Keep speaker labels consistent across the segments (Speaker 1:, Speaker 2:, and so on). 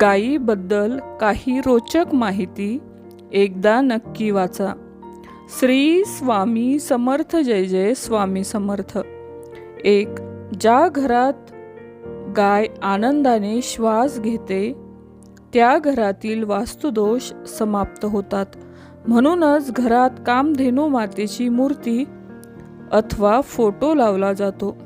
Speaker 1: गायीबद्दल काही रोचक माहिती एकदा नक्की वाचा. श्री स्वामी समर्थ जय जय स्वामी समर्थ. एक ज्या घरात गाय आनंदाने श्वास घेते त्या घरातील वास्तुदोष समाप्त होतात. म्हणूनच घरात कामधेनू मातेची मूर्ती अथवा फोटो लावला जातो.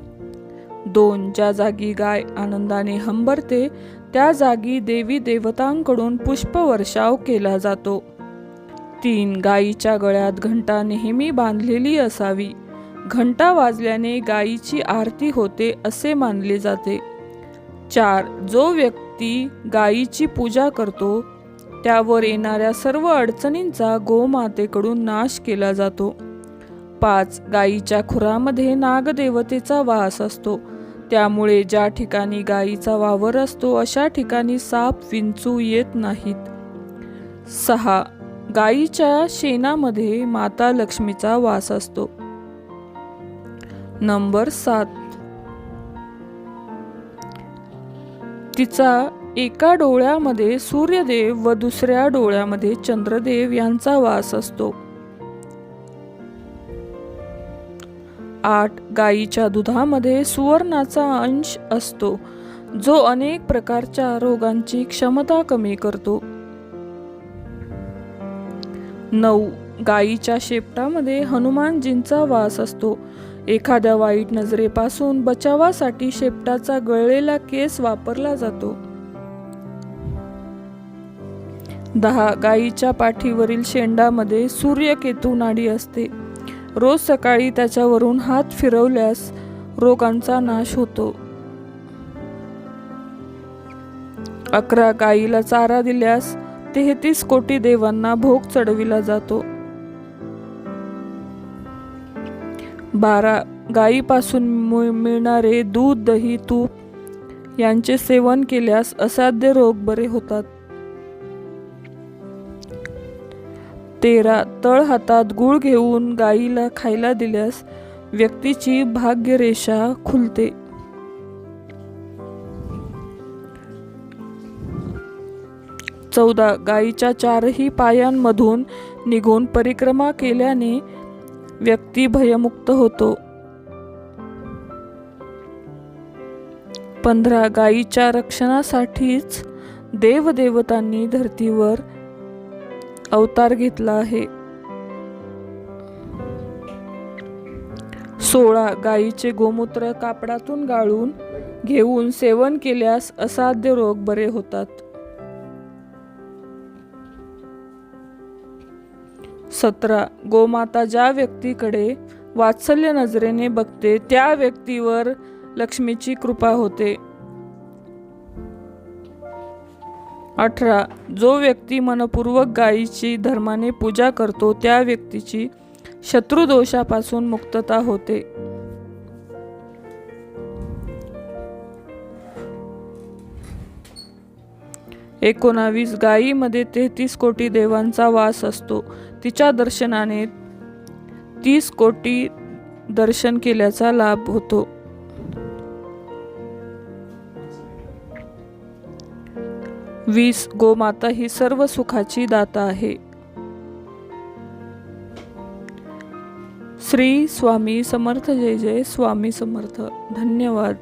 Speaker 1: दोन ज्या जागी गाय आनंदाने हंबरते त्या जागी देवी देवतांकडून पुष्पवर्षाव केला जातो. तीन गायीच्या गळ्यात घंटा नेहमी बांधलेली असावी. घंटा वाजल्याने गायीची आरती होते असे मानले जाते. चार जो व्यक्ती गायीची पूजा करतो त्यावर येणाऱ्या सर्व अडचणींचा गोमातेकडून नाश केला जातो. पाच गायीच्या खुरामध्ये नागदेवतेचा वास असतो. त्यामुळे ज्या ठिकाणी गायीचा वावर असतो अशा ठिकाणी साप विंचू येत नाहीत. सहा. गायीच्या शेणामध्ये माता लक्ष्मीचा वास असतो. नंबर सात. तिचा एका डोळ्यामध्ये सूर्यदेव व दुसऱ्या डोळ्यामध्ये चंद्रदेव यांचा वास असतो. आठ गायीच्या दुधामध्ये सुवर्णाचा अंश असतो जो अनेक प्रकारच्या रोगांची क्षमता कमी करतो. नऊ गायीच्या शेपटामध्ये हनुमानजींचा वास असतो. एखाद्या वाईट नजरेपासून बचावासाठी शेपटाचा गळलेला केस वापरला जातो. दहा गायीच्या पाठीवरील शेंडामध्ये सूर्यकेतू नाडी असते. रोज सकाळी त्याच्यावरून हात फिरवल्यास रोगांचा नाश होतो. अकरा गायीला चारा दिल्यास तेहतीस कोटी देवांना भोग चढविला जातो. बारा गायीपासून मिळणारे दूध दही तूप यांचे सेवन केल्यास असाध्य रोग बरे होतात. तेरा तळ हातात गुळ घेऊन गाईला खायला दिल्यास व्यक्तीची भाग्यरेषा खुलते. चौदा गायीच्या चारही पायांमधून निघून परिक्रमा केल्याने व्यक्ती भयमुक्त होतो. पंधरा गायीच्या रक्षणासाठीच देवदेवतांनी धर्तीवर अवतार घेतला आहे. सोळा गायीचे गोमूत्र कापडातून गाळून घेऊन सेवन केल्यास असाध्य रोग बरे होतात. सतरा गोमाता ज्या व्यक्तीकडे वात्सल्य नजरेने बघते त्या व्यक्तीवर लक्ष्मीची कृपा होते. अठरा. जो व्यक्ती मनपूर्वक गायीची धर्माने पूजा करतो त्या व्यक्तीची शत्रुदोषापासून मुक्तता होते. एकोणावीस. गायीमध्ये तेहतीस कोटी देवांचा वास असतो. तिच्या दर्शनाने तीस कोटी दर्शन केल्याचा लाभ होतो. वीस गोमाता ही सर्व सुखाची दाता आहे. श्री स्वामी समर्थ जय जय स्वामी समर्थ. धन्यवाद.